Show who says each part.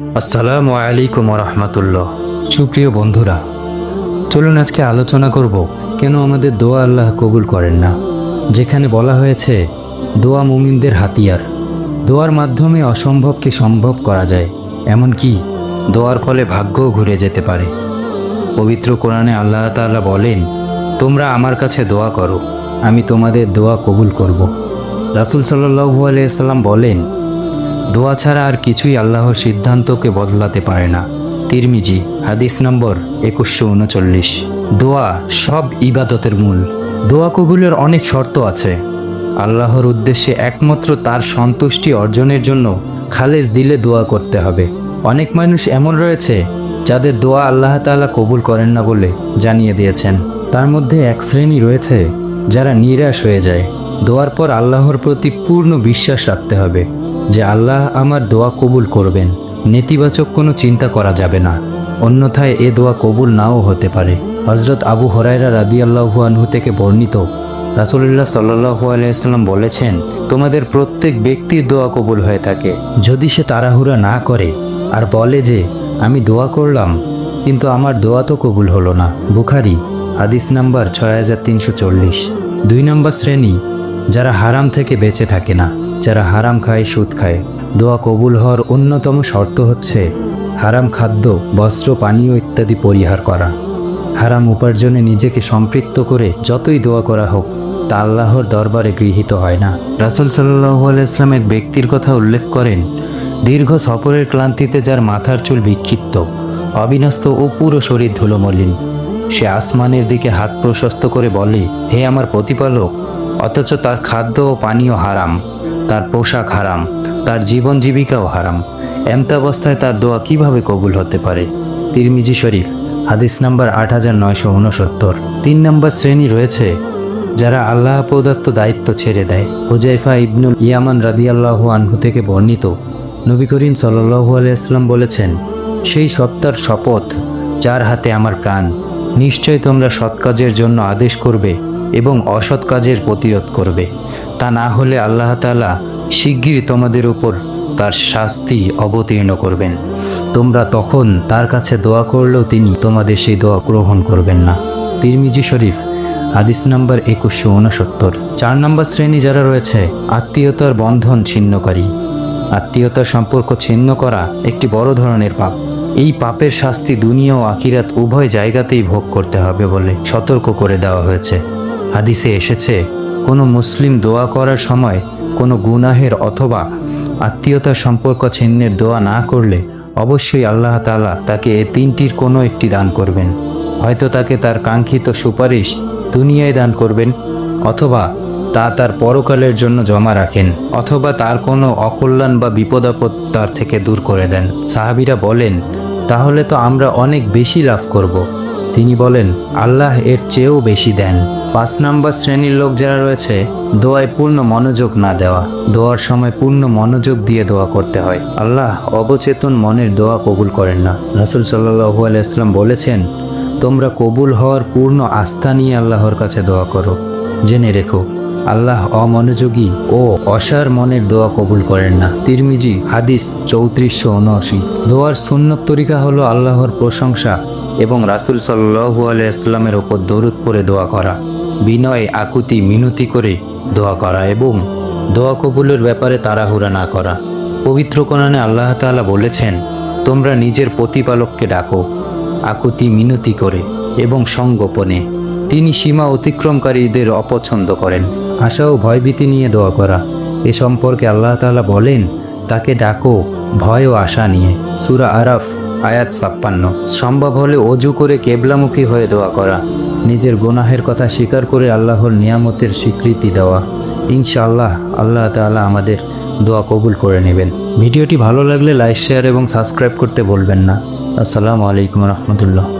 Speaker 1: আসসালামু আলাইকুম রহমতুল্লাহ। সুপ্রিয় বন্ধুরা, চলুন আজকে আলোচনা করব কেন আমাদের দোয়া আল্লাহ কবুল করেন না। যেখানে বলা হয়েছে, দোয়া মুমিনদের হাতিয়ার। দোয়ার মাধ্যমে অসম্ভবকে সম্ভব করা যায়, এমনকি দোয়ার ফলে ভাগ্যও ঘুরে যেতে পারে। পবিত্র কোরআনে আল্লাহ তাআলা বলেন, তোমরা আমার কাছে দোয়া করো, আমি তোমাদের দোয়া কবুল করব। রাসুল সাল্লাহু আলিয়াল্লাম বলেন দোয়া ছাড়া আর কিছুই আল্লাহর সিদ্ধান্তকে বদলাতে পারে না। তিরমিজি, হাদিস নম্বর একুশশো উনচল্লিশ। দোয়া সব ইবাদতের মূল। দোয়া কবুলের অনেক শর্ত আছে। আল্লাহর উদ্দেশ্যে একমাত্র তার সন্তুষ্টি অর্জনের জন্য খালেজ দিলে দোয়া করতে হবে। অনেক মানুষ এমন রয়েছে যাদের দোয়া আল্লাহ তাআলা কবুল করেন না বলে জানিয়ে দিয়েছেন। তার মধ্যে এক শ্রেণি রয়েছে যারা নিরাশ হয়ে যায়। দোয়ার পর আল্লাহর প্রতি পূর্ণ বিশ্বাস রাখতে হবে। যে আল্লাহ আমার দোয়া কবুল করবেন, নেতিবাচক কোনো চিন্তা করা যাবে না। অন্যথায় এ দোয়া কবুল নাও হতে পারে। হজরত আবু হরাইরা রাদি আল্লাহু আনহু থেকে বর্ণিত, রাসুলুল্লাহ সাল্লাহু আলাইসাল্লাম বলেছেন, তোমাদের প্রত্যেক ব্যক্তির দোয়া কবুল হয়ে থাকে। যদি সে তাড়াহুড়া না করে আর বলে যে, আমি দোয়া করলাম, কিন্তু আমার দোয়া তো কবুল হলো না, বুখারি, হাদিস নাম্বার ছয় হাজার তিনশো চল্লিশ। দুই নম্বর শ্রেণি, যারা হারাম থেকে বেঁচে থাকে না। যারা হারাম খায়, সুদ খায়। দোয়া কবুল হওয়ার অন্যতম শর্ত হচ্ছে হারাম খাদ্য, বস্ত্র, পানীয় ইত্যাদি পরিহার করা। হারাম উপার্জনে নিজেকে সম্পৃক্ত করে যতই দোয়া করা হোক, তা আল্লাহর দরবারে গৃহীত হয় না। রাসুল সাল্লাহ আলাইসলাম এক ব্যক্তির কথা উল্লেখ করেন, দীর্ঘ সফরের ক্লান্তিতে যার মাথার চুল বিক্ষিপ্ত, অবিনস্ত ও পুরো শরীর ধুলোমলিন। সে আসমানের দিকে হাত প্রশস্ত করে বলে, হে আমার প্রতিপালক, অথচ তার খাদ্য ও পানীয় হারাম। তার পোশাক হারাম, তার জীবন জীবিকাও হারাম। এমতাবস্থায় তার দোয়া কীভাবে কবুল হতে পারে? তিরমিজি শরীফ, হাদিস নাম্বার আট হাজার নয়শো উনসত্তর। তিন নম্বর শ্রেণি রয়েছে, যারা আল্লাহ প্রদত্ত দায়িত্ব ছেড়ে দেয়। হুজাইফা ইবনুল ইয়ামান রাদিয়াল্লাহু আনহু থেকে বর্ণিত, নবী করিম সাল্লাহু আলাইসলাম বলেছেন, সেই সত্তার শপথ যার হাতে আমার প্রাণ, নিশ্চয় তোমরা সৎ কাজের জন্য আদেশ করবে। এবং অসৎ কাজের প্রতিরোধ করবে। তা না হলে আল্লাহ তাআলা শিগগিরই তোমাদের উপর তার শাস্তি অবতীর্ণ করবেন। তোমরা তখন তার কাছে দোয়া করলেও তিনি তোমাদের সেই দোয়া গ্রহণ করবেন না। তিরমিজি শরীফ, হাদিস নাম্বার একুশশো উনসত্তর। চার নম্বর শ্রেণি যারা রয়েছে, আত্মীয়তার বন্ধন ছিন্নকারী। আত্মীয়তার সম্পর্ক ছিন্ন করা একটি বড় ধরনের পাপ। এই পাপের শাস্তি দুনিয়া ও আকিরাত উভয় জায়গাতেই ভোগ করতে হবে বলে সতর্ক করে দেওয়া হয়েছে। হাদিসে এসেছে, কোনো মুসলিম দোয়া করার সময় কোনো গুনাহের অথবা আত্মীয়তার সম্পর্ক ছিন্নের দোয়া না করলে অবশ্যই আল্লাহ তাআলা তাকে এ তিনটির কোনো একটি দান করবেন। হয়তো তাকে তার কাঙ্ক্ষিত সুপারিশ দুনিয়ায় দান করবেন, অথবা তা তার পরকালের জন্য জমা রাখেন, অথবা তার কোনো অকল্যাণ বা বিপদাপদ তার থেকে দূর করে দেন। সাহাবিরা বলেন, তাহলে তো আমরা অনেক বেশি লাভ করব। তিনি বলেন, আল্লাহ এর চেয়েও বেশি দেন। পাঁচ নম্বর শ্রেণির লোক যারা রয়েছে, দোয়ায় পূর্ণ মনোযোগ না দেওয়া। দোয়ার সময় পূর্ণ মনোযোগ দিয়ে দোয়া করতে হয়। আল্লাহ অবচেতন মনের দোয়া কবুল করেন না। রাসুল সাল্লাহু আলাইসলাম বলেছেন, তোমরা কবুল হওয়ার পূর্ণ আস্থা নিয়ে আল্লাহর কাছে দোয়া করো। জেনে রেখো, আল্লাহ অমনোযোগী ও অসার মনের দোয়া কবুল করেন না। তিরমিজি, হাদিস চৌত্রিশশো উনআশি। দোয়ার সুন্নত তরিকা হলো আল্লাহর প্রশংসা এবং রাসুল সাল্লু আলাইস্লামের ওপর দরুদ পরে দোয়া করা। বিনয় আকুতি মিনতি করে দোয়া করা এবং দোয়া কবুলের ব্যাপারে তাড়াহুড়া না করা। পবিত্র কোরআনে আল্লাহ তাআলা বলেছেন, তোমরা নিজের প্রতিপালককে ডাকো, আকুতি মিনতি করে এবং সংগোপনে। তিনি সীমা অতিক্রমকারীদের অপছন্দ করেন। আশা ও ভয়ভীতি নিয়ে দোয়া করা। এ সম্পর্কে আল্লাহ তাআলা বলেন, তাকে ডাকো ভয় ও আশা নিয়ে। সুরা আরাফ আয়াত ছাপ্পান্ন। সম্ভব হলে অজু করে কেবলামুখী হয়ে দোয়া করা। নিজের গোনাহের কথা স্বীকার করে আল্লাহর নিয়ামতের স্বীকৃতি দেওয়া। ইনশাআল্লাহ আল্লাহ তালা আমাদের দোয়া কবুল করে নেবেন। ভিডিওটি ভালো লাগলে লাইক, শেয়ার এবং সাবস্ক্রাইব করতে বলবেন না। আসসালামু আলাইকুম রহমতুল্লাহ।